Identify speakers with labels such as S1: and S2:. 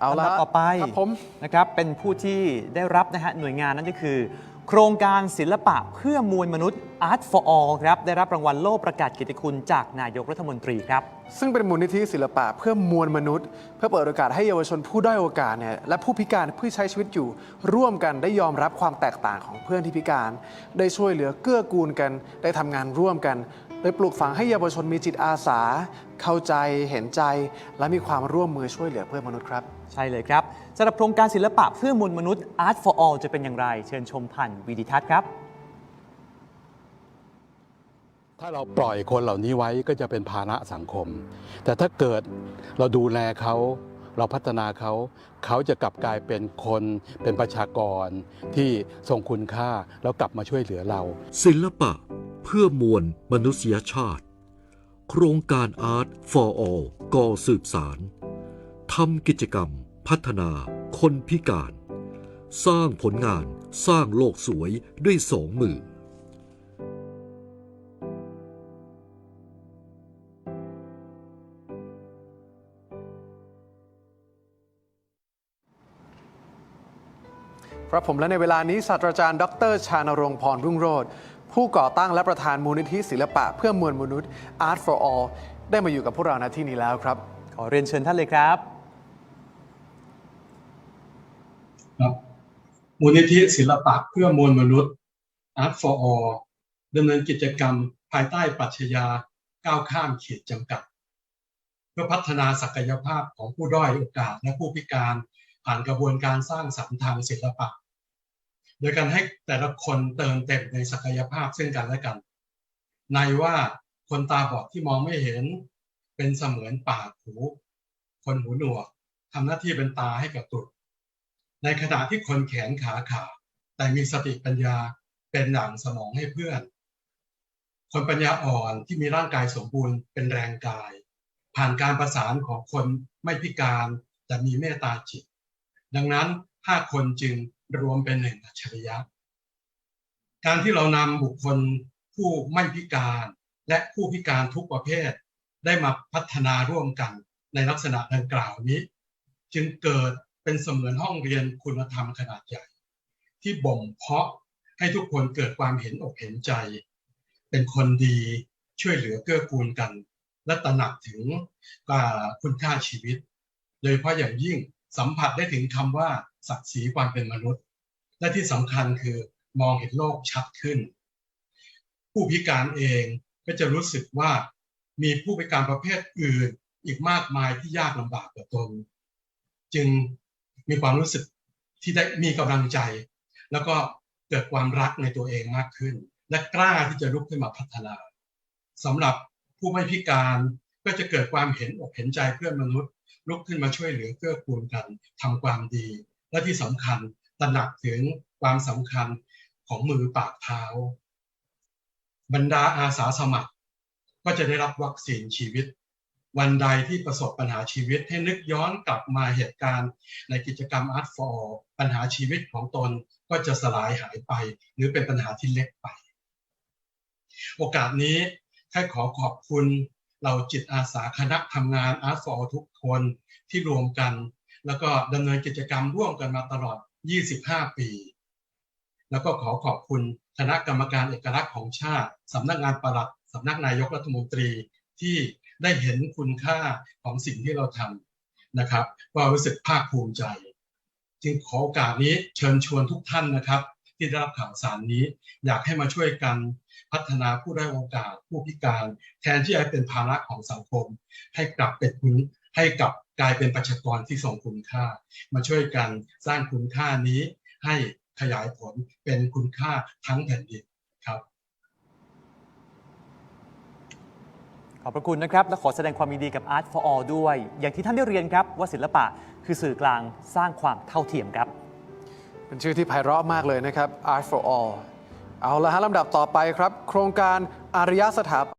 S1: เอาละ
S2: ลำดับต่อไป
S1: ครับผม
S2: นะครับเป็นผู้ที่ได้รับนะฮะหน่วยงานนั่นก็คือ โครงการศิลปะเพื่อมวลมนุษย์ Art for All ครับได้รับรางวัลโล่ประกาศเกียรติคุณจากนายกรัฐมนตรีครับ
S1: ซึ่งเป็นมูลนิธิศิลปะเพื่อมวลมนุษย์ เพื่อเปิดโอกาสให้เยาวชนผู้ด้อยโอกาสเนี่ยและผู้พิการผู้ใช้ชีวิตอยู่ ร่วมกันได้ยอมรับความแตกต่างของเพื่อนที่พิการ ได้ช่วยเหลือเกื้อกูลกัน ได้ทำงานร่วมกันโดยปลูกฝังให้เยาวชนมีจิตอาสา เข้าใจเห็นใจ และมีความร่วมมือช่วยเหลือเพื่อนมนุษย์ครับ
S2: ใช่เลยครับสำหรับโครงการศิลปะเพื่อมวลมนุษย์ Art for All จะเป็นอย่างไร เชิญชมผ่านวีดิทัศน์ครับ
S3: ถ้าเราปล่อยคนเหล่านี้ไว้ก็จะเป็นภาระสังคม แต่ถ้าเกิดเราดูแลเขาเราพัฒนาเขาเขาจะกลับกลายเป็นคนเป็นประชากรที่ทรงคุณค่าแล้วกลับมาช่วยเหลือเรา
S4: ศิลปะเพื่อมวลมนุษยชาติ โครงการ Art for All ก่อสืบสารทำกิจกรรม พัฒนา คนพิการ สร้างผลงานสร้างโลกสวยด้วยสองมือ
S1: ครับผมและในเวลานี้ศาสตราจารย์ ดร ชานรงค์พรรุ่งโรจน์ผู้ก่อตั้งและประธานมูลนิธิศิลปะเพื่อมวลมนุษย์ Art for All ได้มาอยู่กับพวกเราณที่นี้แล้วครับ
S2: ขอเรียนเชิญท่านเลยครับ
S5: ครับมูลนิธิศิลปะเพื่อมวลมนุษย์ Art for All ดำเนินกิจกรรมภายใต้ปรัชญาก้าวข้ามขีดจำกัด เพื่อพัฒนาศักยภาพของผู้ด้อยโอกาสและผู้พิการ ผ่านกระบวนการสร้างสรรค์ทางศิลปะ โดยการให้แต่ละคนเติมเต็มในศักยภาพซึ่งกันและกัน ในว่าคนตาบอดที่มองไม่เห็น เป็นเสมือนปากหู คนหูหนวกทำหน้าที่เป็นตาให้กับตุดในขณะที่คนแขนขาขาดแต่มีสติปัญญาเป็นหนังสมองให้เพื่อน คนปัญญาอ่อนที่มีร่างกายสมบูรณ์เป็นแรงกาย ผ่านการประสานของคนไม่พิการแต่มีเมตตาจิต ดังนั้นห้าคนจึงรวมเป็นหนึ่งอัจฉริยะ การที่เรานำบุคคลผู้ไม่พิการและผู้พิการทุกประเภท ได้มาพัฒนาร่วมกันในลักษณะดังกล่าวนี้ จึงเกิดเป็นเสมือนห้องเรียนคุณธรรมขนาดใหญ่ ที่บ่มเพาะให้ทุกคนเกิดความเห็นอกเห็นใจ เป็นคนดีช่วยเหลือเกื้อกูลกัน และตระหนักถึงคุณค่าชีวิต โดยเฉพาะอย่างยิ่ง สัมผัสได้ถึงคำว่าศักดิ์ศรีความเป็นมนุษย์ และที่สำคัญคือมองเห็นโลกชัดขึ้น ผู้พิการเองก็จะรู้สึกว่ามีผู้พิการประเภทอื่นอีกมากมายที่ยากลำบากกว่าตน จึงมีความรู้สึกที่ได้มีกำลังใจ แล้วก็เกิดความรักในตัวเองมากขึ้น และกล้าที่จะลุกขึ้นมาพัฒนาสำหรับผู้ไม่พิการก็จะเกิดความเห็นอกเห็นใจเพื่อนมนุษย์ ลุกขึ้นมาช่วยเหลือเกื้อกูลกันทำความดี และที่สำคัญตระหนักถึงความสำคัญของมือปากเท้า บรรดาอาสาสมัคร ก็จะได้รับวัคซีนชีวิต วันใดที่ประสบปัญหาชีวิตให้นึกย้อนกลับมาเหตุการณ์ในกิจกรรม Art for All ปัญหาชีวิตของตนก็จะสลายหายไป หรือเป็นปัญหาที่เล็กไป โอกาสนี้ให้ขอขอบคุณ เราจิตอาสาคณะทำงาน Art for All ทุกคนที่รวมกัน แล้วก็ดำเนินกิจกรรมร่วมกันมาตลอด 25 ปี แล้วก็ขอขอบคุณคณะกรรมการเอกลักษณ์ของชาติสำนักงานปลัดสำนักนายกรัฐมนตรีที่ได้เห็นคุณค่าของสิ่งที่เราทำนะครับก็รู้สึกภาคภูมิใจ จึงขอโอกาสนี้เชิญชวนทุกท่านนะครับ ที่ได้รับข่าวสารนี้ อยากให้มาช่วยกันพัฒนาผู้ได้โอกาสผู้พิการ แทนที่จะเป็นภาระของสังคม ให้กลับเป็นคุณให้กลับกลายเป็นประชากรที่ทรงคุณค่า มาช่วยกันสร้างคุณค่านี้ให้ขยายผลเป็นคุณค่าทั้งแผ่นดินครับ
S2: ขอบพระคุณนะครับ และขอแสดงความยินดีกับ Art for All ด้วย อย่างที่ท่านได้เรียนครับว่าศิลปะคือสื่อกลางสร้างความเท่าเทียมครับ
S1: เป็นชื่อที่ไพเราะมากเลยนะครับ Art for All เอาละฮะลำดับต่อไปครับ โครงการอารยสถา